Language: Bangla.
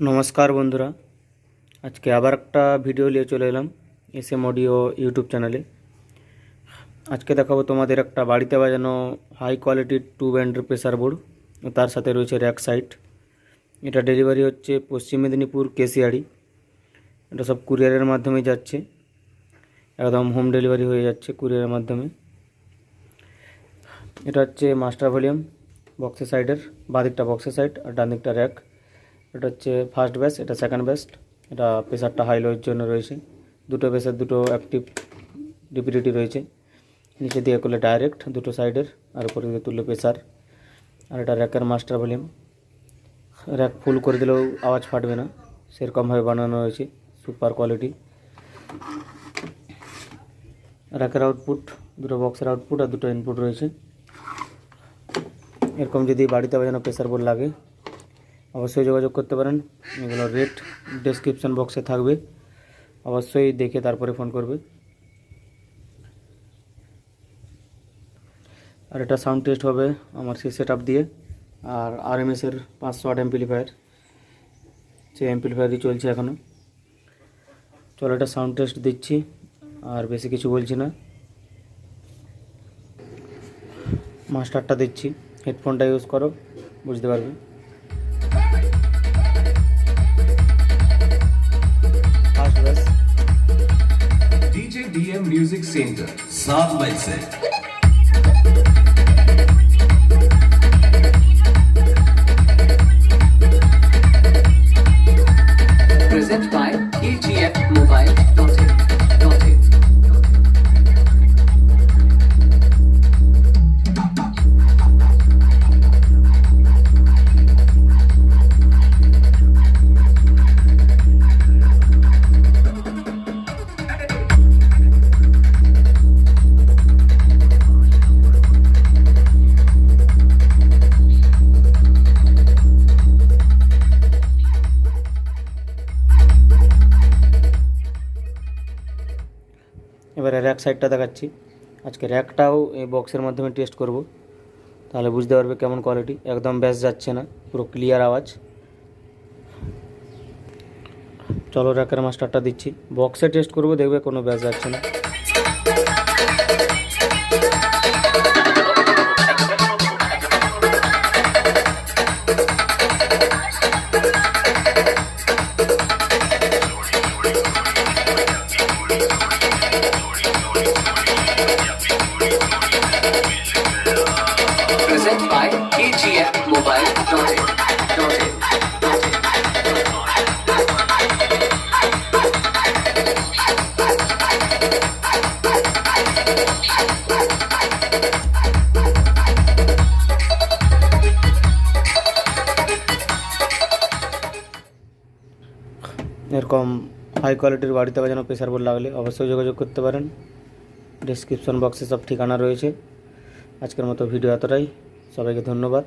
নমস্কার বন্ধুরা। আজকে আবার একটা ভিডিও নিয়ে চলে এলাম এস এম অডিও ইউটিউব চ্যানেলে আজকে দেখাবো তোমাদের একটা বাড়িতে বাজানো হাই কোয়ালিটির টু ব্যান্ডের প্রেসার বোর্ড তার সাথে রয়েছে র্যাক সাইট এটা ডেলিভারি হচ্ছে পশ্চিম মেদিনীপুর কেশিয়াড়ি এটা সব কুরিয়ারের মাধ্যমে যাচ্ছে। একদম হোম ডেলিভারি হয়ে যাচ্ছে কুরিয়ারের মাধ্যমে। এটা হচ্ছে মাস্টার ভলিউম বক্সের সাইডের বাঁদিকটা বক্সের সাইড আর ডান দিকটা র্যাক এটা হচ্ছে ফার্স্ট বেস এটা সেকেন্ড বেস্ট এটা প্রেসারটা হাই লোয়ের জন্য রয়েছে। দুটো বেসের দুটো অ্যাক্টিভ ডিপিডিটি রয়েছে। নিচে দিয়ে করলে ডাইরেক্ট দুটো সাইডের আর উপরে দিয়ে তুললে প্রেসার আর এটা র্যাকের মাস্টার ভলিউম র্যাক ফুল করে দিলেও আওয়াজ ফাটবে না। সেরকমভাবে বানানো হয়েছে সুপার কোয়ালিটি র্যাকের আউটপুট দুটো বক্সের আউটপুট আর দুটো ইনপুট রয়েছে। এরকম যদি বাড়িতে বাজানো প্রেসার বোর্ড লাগে অবশ্যই যোগাযোগ করতে পারেন। এগুলো রেট ডেসক্রিপশন বক্সে থাকবে। অবশ্যই দেখে তারপরে ফোন করবে। আর এটা সাউন্ড টেস্ট হবে আমার সেই সেট দিয়ে। আর আর এম এসের পাঁচশো আট এমপ্লিফায়ার সেই এমপ্লিফায়ারই চলছে এখনও চলো এটা সাউন্ড টেস্ট দিচ্ছি, আর বেশি কিছু বলছি না। মাস্টারটা দিচ্ছি। হেডফোনটা ইউজ করো, বুঝতে পারবে। finger, side by side. এবারে র্যাক সাইডটা দেখাচ্ছি। আজকে র্যাকটাও এই বক্সের মাধ্যমে টেস্ট করব। তাহলে বুঝতে পারবে কেমন কোয়ালিটি একদম ব্যাস যাচ্ছে না, পুরো ক্লিয়ার আওয়াজ। চলো র্যাকের মাস্টারটা দিচ্ছি। বক্সে টেস্ট করব, দেখবে কোনো ব্যাস যাচ্ছে না। এরকম হাই কোয়ালিটির বাড়িতে বাজানো প্রেসার বোর্ড লাগলে অবশ্যই যোগাযোগ করতে পারেন। ডিসক্রিপশন বক্সে সব ঠিকানা রয়েছে। আজকের মতো ভিডিও এতটাই। সবাইকে ধন্যবাদ।